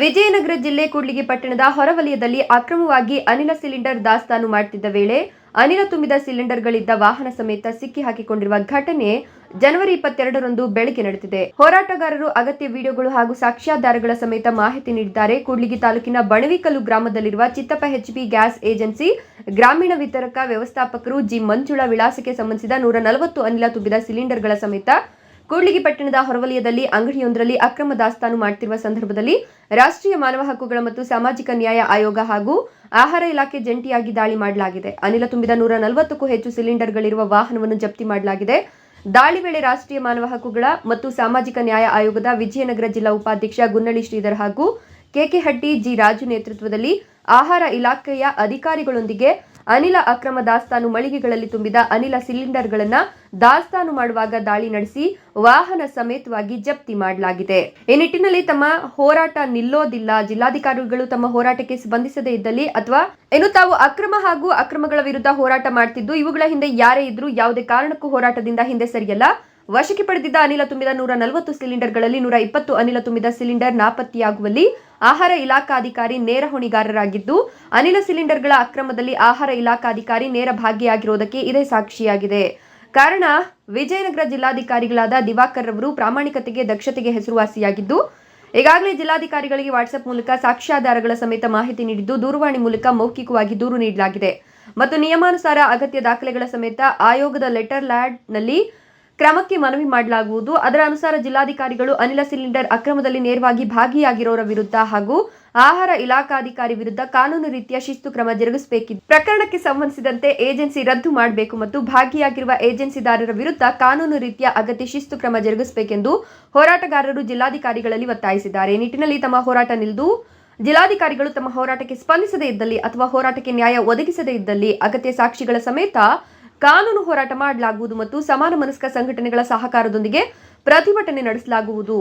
ವಿಜಯನಗರ ಜಿಲ್ಲೆ ಕೂಡ್ಲಿಗಿ ಪಟ್ಟಣದ ಹೊರವಲಯದಲ್ಲಿ ಅಕ್ರಮವಾಗಿ ಅನಿಲ ಸಿಲಿಂಡರ್ ದಾಸ್ತಾನು ಮಾಡುತ್ತಿದ್ದ ವೇಳೆ ಅನಿಲ ತುಂಬಿದ ಸಿಲಿಂಡರ್ಗಳಿದ್ದ ವಾಹನ ಸಮೇತ ಸಿಕ್ಕಿ ಹಾಕಿಕೊಂಡಿರುವ ಘಟನೆ ಜನವರಿ ಇಪ್ಪತ್ತೆರಡರಂದು ಬೆಳಗ್ಗೆ ನಡೆದಿದೆ. ಹೋರಾಟಗಾರರು ಅಗತ್ಯ ವಿಡಿಯೋಗಳು ಹಾಗೂ ಸಾಕ್ಷ್ಯಾಧಾರಗಳ ಸಮೇತ ಮಾಹಿತಿ ನೀಡಿದ್ದಾರೆ. ಕೂಡ್ಲಿಗಿ ತಾಲೂಕಿನ ಬಣವಿಕಲ್ಲು ಗ್ರಾಮದಲ್ಲಿರುವ ಚಿತ್ತಪ್ಪ ಎಚ್ಪಿ ಗ್ಯಾಸ್ ಏಜೆನ್ಸಿ ಗ್ರಾಮೀಣ ವಿತರಕ ವ್ಯವಸ್ಥಾಪಕರು ಜಿ ಮಂಜುಳಾ ವಿಳಾಸಕ್ಕೆ ಸಂಬಂಧಿಸಿದ ನೂರ ನಲವತ್ತು ಅನಿಲ ತುಂಬಿದ ಸಿಲಿಂಡರ್ಗಳ ಸಮೇತ ಕೂಡ್ಲಿಗಿ ಪಟ್ಟಣದ ಹೊರವಲಯದಲ್ಲಿ ಅಂಗಡಿಯೊಂದರಲ್ಲಿ ಅಕ್ರಮ ದಾಸ್ತಾನು ಮಾಡುತ್ತಿರುವ ಸಂದರ್ಭದಲ್ಲಿ ರಾಷ್ಟ್ರೀಯ ಮಾನವ ಹಕ್ಕುಗಳ ಮತ್ತು ಸಾಮಾಜಿಕ ನ್ಯಾಯ ಆಯೋಗ ಹಾಗೂ ಆಹಾರ ಇಲಾಖೆ ಜಂಟಿಯಾಗಿ ದಾಳಿ ಮಾಡಲಾಗಿದೆ. ಅನಿಲ ತುಂಬಿದ ನೂರ ನಲವತ್ತಕ್ಕೂ ಹೆಚ್ಚು ಸಿಲಿಂಡರ್ಗಳಿರುವ ವಾಹನವನ್ನು ಜಪ್ತಿ ಮಾಡಲಾಗಿದೆ. ದಾಳಿ ವೇಳೆ ರಾಷ್ಟ್ರೀಯ ಮಾನವ ಹಕ್ಕುಗಳ ಮತ್ತು ಸಾಮಾಜಿಕ ನ್ಯಾಯ ಆಯೋಗದ ವಿಜಯನಗರ ಜಿಲ್ಲಾ ಉಪಾಧ್ಯಕ್ಷ ಗುನ್ನಳ್ಳಿ ಶ್ರೀಧರ್ ಹಾಗೂ ಕೆಕೆಹಟ್ಟಿ ಜಿ ರಾಜು ನೇತೃತ್ವದಲ್ಲಿ ಆಹಾರ ಇಲಾಖೆಯ ಅಧಿಕಾರಿಗಳೊಂದಿಗೆ ಅನಿಲ ಅಕ್ರಮ ದಾಸ್ತಾನು ಮಳಿಗೆಗಳಲ್ಲಿ ತುಂಬಿದ ಅನಿಲ ಸಿಲಿಂಡರ್ಗಳನ್ನು ದಾಸ್ತಾನು ಮಾಡುವಾಗ ದಾಳಿ ನಡೆಸಿ ವಾಹನ ಸಮೇತವಾಗಿ ಜಪ್ತಿ ಮಾಡಲಾಗಿದೆ. ಈ ನಿಟ್ಟಿನಲ್ಲಿ ತಮ್ಮ ಹೋರಾಟ ನಿಲ್ಲೋದಿಲ್ಲ. ಜಿಲ್ಲಾಧಿಕಾರಿಗಳು ತಮ್ಮ ಹೋರಾಟಕ್ಕೆ ಸ್ಪಂದಿಸದೇ ಇದ್ದಲ್ಲಿ ಅಥವಾ ಏನು ತಾವು ಅಕ್ರಮ ಹಾಗೂ ಅಕ್ರಮಗಳ ವಿರುದ್ಧ ಹೋರಾಟ ಮಾಡ್ತಿದ್ದು, ಇವುಗಳ ಹಿಂದೆ ಯಾರೇ ಇದ್ರೂ ಯಾವುದೇ ಕಾರಣಕ್ಕೂ ಹೋರಾಟದಿಂದ ಹಿಂದೆ ಸರಿಯಲ್ಲ. ವಶಕ್ಕೆ ಪಡೆದಿದ್ದ ಅನಿಲ ತುಂಬಿದ ನೂರ ನಲವತ್ತು ಸಿಲಿಂಡರ್ಗಳಲ್ಲಿ ನೂರ ಇಪ್ಪತ್ತು ಅನಿಲ ತುಂಬಿದ ಸಿಲಿಂಡರ್ ನಾಪತ್ತೆಯಾಗುವಲ್ಲಿ ಆಹಾರ ಇಲಾಖಾಧಿಕಾರಿ ನೇರ ಹೊಣೆಗಾರರಾಗಿದ್ದು, ಅನಿಲ ಸಿಲಿಂಡರ್ಗಳ ಅಕ್ರಮದಲ್ಲಿ ಆಹಾರ ಇಲಾಖಾಧಿಕಾರಿ ನೇರ ಭಾಗಿಯಾಗಿರುವುದಕ್ಕೆ ಇದೇ ಸಾಕ್ಷಿಯಾಗಿದೆ. ಕಾರಣ, ವಿಜಯನಗರ ಜಿಲ್ಲಾಧಿಕಾರಿಗಳಾದ ದಿವಾಕರ್ ಅವರು ಪ್ರಾಮಾಣಿಕತೆಗೆ ದಕ್ಷತೆಗೆ ಹೆಸರುವಾಸಿಯಾಗಿದ್ದು, ಈಗಾಗಲೇ ಜಿಲ್ಲಾಧಿಕಾರಿಗಳಿಗೆ ವಾಟ್ಸ್ಆಪ್ ಮೂಲಕ ಸಾಕ್ಷ್ಯಾಧಾರಗಳ ಸಮೇತ ಮಾಹಿತಿ ನೀಡಿದ್ದು, ದೂರವಾಣಿ ಮೂಲಕ ಮೌಖಿಕವಾಗಿ ದೂರು ನೀಡಲಾಗಿದೆ. ಮತ್ತು ನಿಯಮಾನುಸಾರ ಅಗತ್ಯ ದಾಖಲೆಗಳ ಸಮೇತ ಆಯೋಗದ ಲೆಟರ್ ಲ್ಯಾಡ್ನಲ್ಲಿ ಕ್ರಮಕ್ಕೆ ಮನವಿ ಮಾಡಲಾಗುವುದು. ಅದರ ಅನುಸಾರ ಜಿಲ್ಲಾಧಿಕಾರಿಗಳು ಅನಿಲ ಸಿಲಿಂಡರ್ ಅಕ್ರಮದಲ್ಲಿ ನೇರವಾಗಿ ಭಾಗಿಯಾಗಿರೋರ ವಿರುದ್ಧ ಹಾಗೂ ಆಹಾರ ಇಲಾಖಾಧಿಕಾರಿ ವಿರುದ್ಧ ಕಾನೂನು ರೀತಿಯ ಶಿಸ್ತು ಕ್ರಮ ಜರುಗಿಸಬೇಕಿದೆ. ಪ್ರಕರಣಕ್ಕೆ ಸಂಬಂಧಿಸಿದಂತೆ ಏಜೆನ್ಸಿ ರದ್ದು ಮಾಡಬೇಕು ಮತ್ತು ಭಾಗಿಯಾಗಿರುವ ಏಜೆನ್ಸಿದಾರರ ವಿರುದ್ಧ ಕಾನೂನು ರೀತಿಯ ಅಗತ್ಯ ಶಿಸ್ತು ಕ್ರಮ ಜರುಗಿಸಬೇಕೆಂದು ಹೋರಾಟಗಾರರು ಜಿಲ್ಲಾಧಿಕಾರಿಗಳಲ್ಲಿ ಒತ್ತಾಯಿಸಿದ್ದಾರೆ. ನಿಟ್ಟಿನಲ್ಲಿ ತಮ್ಮ ಹೋರಾಟ ನಿಲ್ದು, ಜಿಲ್ಲಾಧಿಕಾರಿಗಳು ತಮ್ಮ ಹೋರಾಟಕ್ಕೆ ಸ್ಪಂದಿಸದೇ ಇದ್ದಲ್ಲಿ ಅಥವಾ ಹೋರಾಟಕ್ಕೆ ನ್ಯಾಯ ಒದಗಿಸದೇ ಇದ್ದಲ್ಲಿ ಅಗತ್ಯ ಸಾಕ್ಷಿಗಳ ಸಮೇತ ಕಾನೂನು ಹೋರಾಟ ಮಾಡಲಾಗುವುದು ಮತ್ತು ಸಮಾನ ಮನಸ್ಕ ಸಂಘಟನೆಗಳ ಸಹಕಾರದೊಂದಿಗೆ ಪ್ರತಿಭಟನೆ ನಡೆಸಲಾಗುವುದು.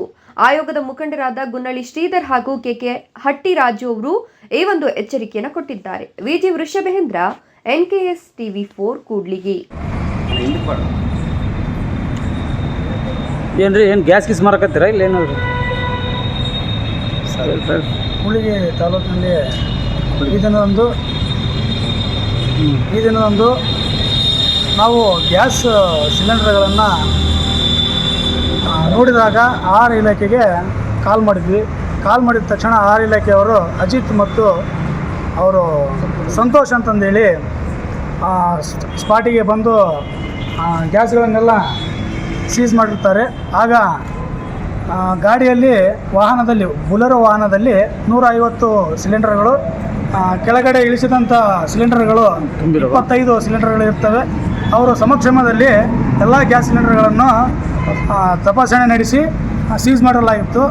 ಆಯೋಗದ ಮುಖಂಡರಾದ ಗುನ್ನಳ್ಳಿ ಶ್ರೀಧರ್ ಹಾಗೂ ಕೆಕೆ ಹಟ್ಟಿ ರಾಜು ಅವರು ಈ ಒಂದು ಎಚ್ಚರಿಕೆಯನ್ನು ಕೊಟ್ಟಿದ್ದಾರೆ. Viji Vrishabhendra NKS TV four Kudligi. ಏನ್ರಿ ಏನು ಗ್ಯಾಸ್ ಗೀಸ್ ಮಾರಕತ್ತೀರಾ ಇಲ್ಲ ಏನು ಸರಿ ಸರಿ. ಹುಳಿಗೆ ತಾಲೂಕಿನಲ್ಲಿ ಈ ದಿನದಂದು ಈ ದಿನದಂದು ನಾವು ಗ್ಯಾಸ್ ಸಿಲಿಂಡರ್ಗಳನ್ನು ನೋಡಿದಾಗ ಆರ್ ಇಲಾಖೆಗೆ ಕಾಲ್ ಮಾಡಿದ್ವಿ. ಕಾಲ್ ಮಾಡಿದ ತಕ್ಷಣ ಆರ್ ಇಲಾಖೆಯವರು ಅಜಿತ್ ಮತ್ತು ಅವರು ಸಂತೋಷ್ ಅಂತಂದೇಳಿ ಸ್ಪಾಟಿಗೆ ಬಂದು ಗ್ಯಾಸ್ಗಳನ್ನೆಲ್ಲ ಸೀಸ್ ಮಾಡಿರ್ತಾರೆ. ಆಗ ಗಾಡಿಯಲ್ಲಿ ವಾಹನದಲ್ಲಿ ಬುಲರ ವಾಹನದಲ್ಲಿ ನೂರ ಐವತ್ತು ಸಿಲಿಂಡರ್ಗಳು ಕೆಳಗಡೆ ಇಳಿಸಿದಂಥ ಸಿಲಿಂಡರ್ಗಳು? ಇಪ್ಪತ್ತೈದು ಸಿಲಿಂಡರ್ಗಳು ಇರ್ತವೆ. ಅವರ ಸಮಕ್ಷಮದಲ್ಲಿ ಎಲ್ಲ ಗ್ಯಾಸ್ ಸಿಲಿಂಡರ್ಗಳನ್ನು ತಪಾಸಣೆ ನಡೆಸಿ ಸೀಸ್ ಮಾಡಲಾಗಿತ್ತು.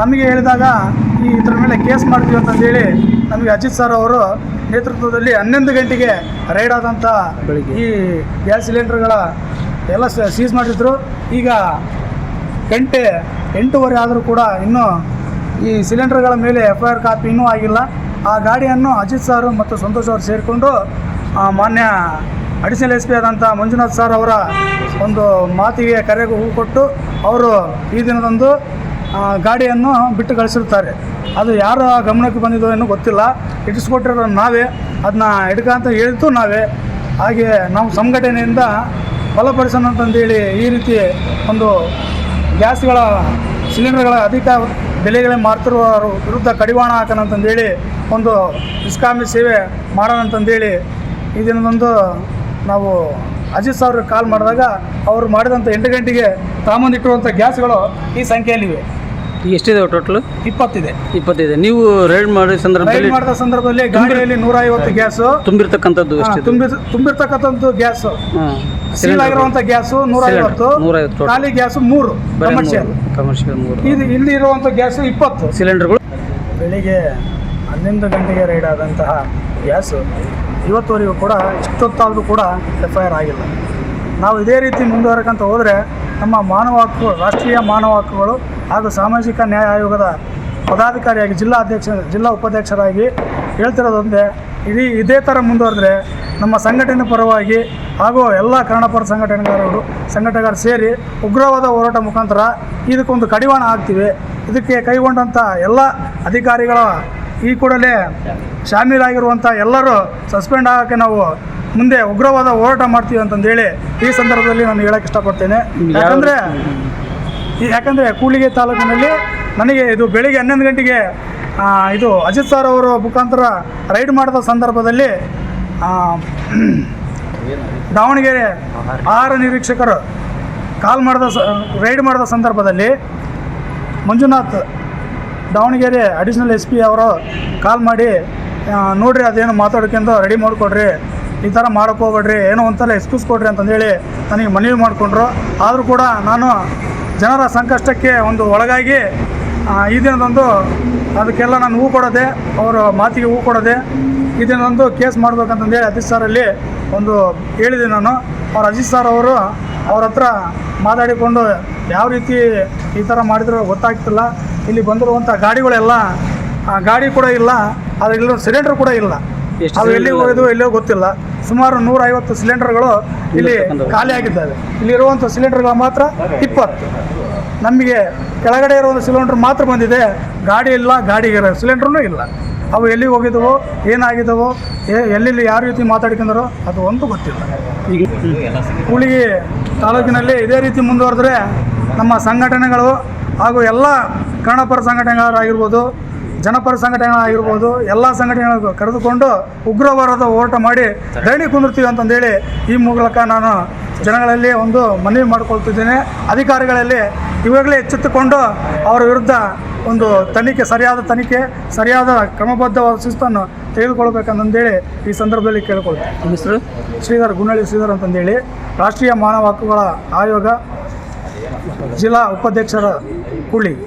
ನಮಗೆ ಹೇಳಿದಾಗ ಈ ಇದರ ಮೇಲೆ ಕೇಸ್ ಮಾಡ್ತೀವಿ ಅಂತಂದೇಳಿ ನಮಗೆ ಅಜಿತ್ ಸರ್ ಅವರು ನೇತೃತ್ವದಲ್ಲಿ ಹನ್ನೊಂದು ಗಂಟೆಗೆ ರೈಡ್ ಆದಂಥ. ಈ ಗ್ಯಾಸ್ ಸಿಲಿಂಡರ್ಗಳ ಎಲ್ಲ ಸೀಸ್ ಮಾಡಿದ್ರು. ಈಗ ಗಂಟೆ ಎಂಟೂವರೆ ಆದರೂ ಕೂಡ ಇನ್ನೂ ಈ ಸಿಲಿಂಡರ್ಗಳ ಮೇಲೆ ಎಫ್ ಐ ಆರ್ ಕಾಪಿ ಇನ್ನೂ ಆಗಿಲ್ಲ. ಆ ಗಾಡಿಯನ್ನು ಅಜಿತ್ ಸರ್ ಮತ್ತು ಸಂತೋಷ್ ಅವರು ಸೇರಿಕೊಂಡು ಮಾನ್ಯ ಅಡಿಷನಲ್ ಎಸ್ ಪಿ ಆದಂಥ ಮಂಜುನಾಥ್ ಸರ್ ಅವರ ಒಂದು ಮಾತಿಗೆ ಕರೆಗೆ ಹೂ ಕೊಟ್ಟು ಅವರು ಈ ದಿನದಂದು ಗಾಡಿಯನ್ನು ಬಿಟ್ಟು ಕಳಿಸಿರ್ತಾರೆ ಅದು ಯಾರ ಗಮನಕ್ಕೆ ಬಂದಿದೋ ಏನೋ ಗೊತ್ತಿಲ್ಲ. ಇಟ್ಟಿಸ್ಕೊಟ್ಟಿರೋ ನಾವೇ. ಅದನ್ನ ಹಿಡ್ಕಂತ ಹೇಳಿದ್ದು ನಾವೇ. ಹಾಗೆ ನಾವು ಸಂಘಟನೆಯಿಂದ ಬಲಪಡಿಸೋಣ ಅಂತಂದೇಳಿ ಈ ರೀತಿ ಒಂದು ಗ್ಯಾಸ್ಗಳ ಸಿಲಿಂಡರ್ಗಳ ಅಧಿಕ ಬೆಲೆಗಳೇ ಮಾರ್ತಿರುವ ವಿರುದ್ಧ ಕಡಿವಾಣ ಹಾಕೋಣ ಅಂತಂದೇಳಿ ಒಂದು ನಿಷ್ಕಾಮಿ ಸೇವೆ ಮಾಡೋಣ ಅಂತಂದೇಳಿ ಈ ದಿನದಂದು ನಾವು ಅಜಿತ್ ಸಾವಿರ ಕಾಲ್ ಮಾಡಿದಾಗ ಅವರು ಮಾಡಿದಂಥ ಎಂಟು ಗಂಟೆಗೆ ತಾಮಂದಿಟ್ಟಿರುವಂಥ ಗ್ಯಾಸ್ಗಳು ಈ ಸಂಖ್ಯೆಯಲ್ಲಿವೆ. ಎಷ್ಟಿದೆ ಟೋಟಲ್? ಇಪ್ಪತ್ತಿದೆ. ಇಪ್ಪತ್ತಿದೆ. ನೀವು ರೈಡ್ ಮಾಡಿದ ರೈಡ್ ಸಂದರ್ಭದಲ್ಲಿ ಮಾಡಿದ ಸಂದರ್ಭದಲ್ಲಿ ಗಾಡಿಯಲ್ಲಿ ನೂರ ಐವತ್ತು ಗ್ಯಾಸು. ತುಂಬಿರ್ತಕ್ಕಂಥದ್ದು ಎಷ್ಟಿದೆ? ತುಂಬಿರ್ತಕ್ಕಂಥದ್ದು ಗ್ಯಾಸು. ಹಾಂ ಸೀಲ್ ಆಗಿರುವಂಥ ಗ್ಯಾಸು ನೂರ ಐವತ್ತು ನೂರೈವತ್ತು total. ಖಾಲಿ ಗ್ಯಾಸು ಮೂರು ಕಮರ್ಷಿಯಲ್ ಕಮರ್ಷಿಯಲ್ ಮೂರು. ಇದು ಇಲ್ಲಿ ಇರುವಂಥ ಗ್ಯಾಸು ಇಪ್ಪತ್ತು. ಸಿಲಿಂಡರ್ಗಳು? ಬೆಳಿಗ್ಗೆ ಹನ್ನೊಂದು ಗಂಟೆಗೆ ರೈಡ್ ಆದಂತಹ ಗ್ಯಾಸು ಇವತ್ತುವರೆಗೂ ಕೂಡ ಇಷ್ಟೊತ್ತಾದರೂ ಕೂಡ ಎಫ್ ಐ ಆಗಿಲ್ಲ. ನಾವು ಇದೇ ರೀತಿ ಮುಂದುವರ್ಕಂತ ಹೋದರೆ ನಮ್ಮ ಮಾನವ ಹಕ್ಕುಗಳು ರಾಷ್ಟ್ರೀಯ ಮಾನವ ಹಕ್ಕುಗಳು ಹಾಗೂ ಸಾಮಾಜಿಕ ನ್ಯಾಯ ಆಯೋಗದ ಪದಾಧಿಕಾರಿಯಾಗಿ, ಜಿಲ್ಲಾ ಅಧ್ಯಕ್ಷ, ಜಿಲ್ಲಾ ಉಪಾಧ್ಯಕ್ಷರಾಗಿ ಹೇಳ್ತಿರೋದೊಂದೇ, ಇಡೀ ಇದೇ ಥರ ಮುಂದುವರೆದ್ರೆ ನಮ್ಮ ಸಂಘಟನೆ ಪರವಾಗಿ ಹಾಗೂ ಎಲ್ಲ ಕನ್ನಡಪರ ಸಂಘಟನೆಗಾರರು ಸಂಘಟನೆಗಾರರು ಸೇರಿ ಉಗ್ರವಾದ ಹೋರಾಟ ಮುಖಾಂತರ ಇದಕ್ಕೊಂದು ಕಡಿವಾಣ ಆಗ್ತೀವಿ ಇದಕ್ಕೆ ಕೈಗೊಂಡಂಥ ಎಲ್ಲ ಅಧಿಕಾರಿಗಳ ಈ ಕೂಡಲೇ ಶಾಮೀಲಾಗಿರುವಂಥ ಎಲ್ಲರೂ ಸಸ್ಪೆಂಡ್ ಆಗೋಕ್ಕೆ ನಾವು ಮುಂದೆ ಉಗ್ರವಾದ ಹೋರಾಟ ಮಾಡ್ತೀವಿ ಅಂತಂದೇಳಿ ಈ ಸಂದರ್ಭದಲ್ಲಿ ನಾನು ಹೇಳಕ್ಕೆ ಇಷ್ಟಪಡ್ತೇನೆ. ಯಾಕಂದರೆ ಯಾಕಂದರೆ ಕೂಡ್ಲಿಗಿ ತಾಲೂಕಿನಲ್ಲಿ ನನಗೆ ಇದು ಬೆಳಿಗ್ಗೆ ಹನ್ನೊಂದು ಗಂಟೆಗೆ ಇದು ಅಜಿತ್ ಸರ್ ಅವರ ಮುಖಾಂತರ ರೈಡ್ ಮಾಡಿದ ಸಂದರ್ಭದಲ್ಲಿ ದಾವಣಗೆರೆ ಆಹಾರ ನಿರೀಕ್ಷಕರು ಕಾಲ್ ಮಾಡಿದ ಸ ರೈಡ್ ಮಾಡಿದ ಸಂದರ್ಭದಲ್ಲಿ Manjunath Davanagere additional S P ಅವರು ಕಾಲ್ ಮಾಡಿ ನೋಡಿರಿ ಅದೇನು ಮಾತಾಡ್ಕೊಂಡು ರೆಡಿ ಮಾಡಿಕೊಡ್ರಿ, ಈ ಥರ ಮಾಡೋಕೆ ಹೋಗ್ಬೇಡ್ರಿ, ಏನೋ ಒಂಥರ ಎಕ್ಸ್ಕ್ಯೂಸ್ ಕೊಡ್ರಿ ಅಂತಂದೇಳಿ ನನಗೆ ಮನವಿ ಮಾಡಿಕೊಂಡ್ರು. ಆದರೂ ಕೂಡ ನಾನು ಜನರ ಸಂಕಷ್ಟಕ್ಕೆ ಒಂದು ಒಳಗಾಗಿ ಈ ದಿನದಂದು ಅದಕ್ಕೆಲ್ಲ ನಾನು ಹೂ ಕೊಡೋದೆ, ಅವರ ಮಾತಿಗೆ ಹೂ ಕೊಡೋದೆ, ಈ ದಿನದಂದು ಕೇಸ್ ಮಾಡಬೇಕಂತಂದೇಳಿ ಅಜಿತ್ ಸಾರಲ್ಲಿ ಒಂದು ಹೇಳಿದೆ ನಾನು. ಅವ್ರು ಅಜಿತ್ ಸರ್ ಅವರು ಅವ್ರ ಹತ್ರ ಮಾತಾಡಿಕೊಂಡು ಯಾವ ರೀತಿ ಈ ಥರ ಮಾಡಿದ್ರು ಗೊತ್ತಾಗ್ತಿಲ್ಲ. ಇಲ್ಲಿ ಬಂದಿರುವಂಥ ಗಾಡಿಗಳೆಲ್ಲ ಆ ಗಾಡಿ ಕೂಡ ಇಲ್ಲ ಆದರೆ ಇಲ್ಲ ಸಿಲಿಂಡರ್ ಕೂಡ ಇಲ್ಲ. ಅದು ಅವು ಎಲ್ಲಿ ಹೋಗಿದ್ವು ಎಲ್ಲೋ ಗೊತ್ತಿಲ್ಲ. ಸುಮಾರು ನೂರೈವತ್ತು ಸಿಲಿಂಡರ್ಗಳು ಇಲ್ಲಿ. ಖಾಲಿ ಆಗಿದ್ದಾವೆ. ಇಲ್ಲಿರುವಂಥ ಸಿಲಿಂಡರ್ಗಳು ಮಾತ್ರ ಇಪ್ಪತ್ತು. ನಮಗೆ ಕೆಳಗಡೆ ಇರುವಂಥ ಸಿಲಿಂಡರ್ ಮಾತ್ರ ಬಂದಿದೆ. ಗಾಡಿ ಇಲ್ಲ ಗಾಡಿಗೆ ಸಿಲಿಂಡ್ರೂ ಇಲ್ಲ. ಅವು ಎಲ್ಲಿ ಹೋಗಿದ್ದವೋ ಏನಾಗಿದ್ದವೋ ಎಲ್ಲೆಲ್ಲಿ ಯಾವ ರೀತಿ ಮಾತಾಡ್ಕೊಂಡರೋ ಅದು ಒಂದು ಗೊತ್ತಿಲ್ಲ. ಈಗ ಕೂಳಿಗೆ ತಾಲೂಕಿನಲ್ಲಿ ಇದೇ ರೀತಿ ಮುಂದುವರೆದ್ರೆ ನಮ್ಮ ಸಂಘಟನೆಗಳು ಹಾಗೂ ಎಲ್ಲ ಕನ್ನಡಪರ ಸಂಘಟನೆಗಳಾಗಿರ್ಬೋದು ಜನಪರ ಸಂಘಟನೆಗಳಾಗಿರ್ಬೋದು ಎಲ್ಲ ಸಂಘಟನೆಗಳನ್ನು ಕರೆದುಕೊಂಡು ಉಗ್ರವಾರದ ಹೋರಾಟ ಮಾಡಿ ದಣಿ ಕುಂದಿರ್ತೀವಿ ಅಂತಂದೇಳಿ ಈ ಮೂಲಕ ನಾನು ಜನಗಳಲ್ಲಿ ಒಂದು ಮನವಿ ಮಾಡಿಕೊಳ್ತಿದ್ದೇನೆ. ಅಧಿಕಾರಿಗಳಲ್ಲಿ ಇವಾಗಲೇ ಎಚ್ಚೆತ್ತುಕೊಂಡು ಅವರ ವಿರುದ್ಧ ಒಂದು ತನಿಖೆ ಸರಿಯಾದ ತನಿಖೆ ಸರಿಯಾದ ಕ್ರಮಬದ್ಧವಾದ ಶಿಸ್ತನ್ನು ತೆಗೆದುಕೊಳ್ಬೇಕಂತಂದೇಳಿ ಈ ಸಂದರ್ಭದಲ್ಲಿ ಕೇಳ್ಕೊಳ್ತೀನಿ. ಹೆಸರು? ಶ್ರೀಧರ್ ಗುನ್ನಳ್ಳಿ ಶ್ರೀಧರ್ ಅಂತಂದೇಳಿ ರಾಷ್ಟ್ರೀಯ ಮಾನವ ಹಕ್ಕುಗಳ ಆಯೋಗ ಜಿಲ್ಲಾ ಉಪಾಧ್ಯಕ್ಷರ ಕೂಡ್ಲಿಗಿ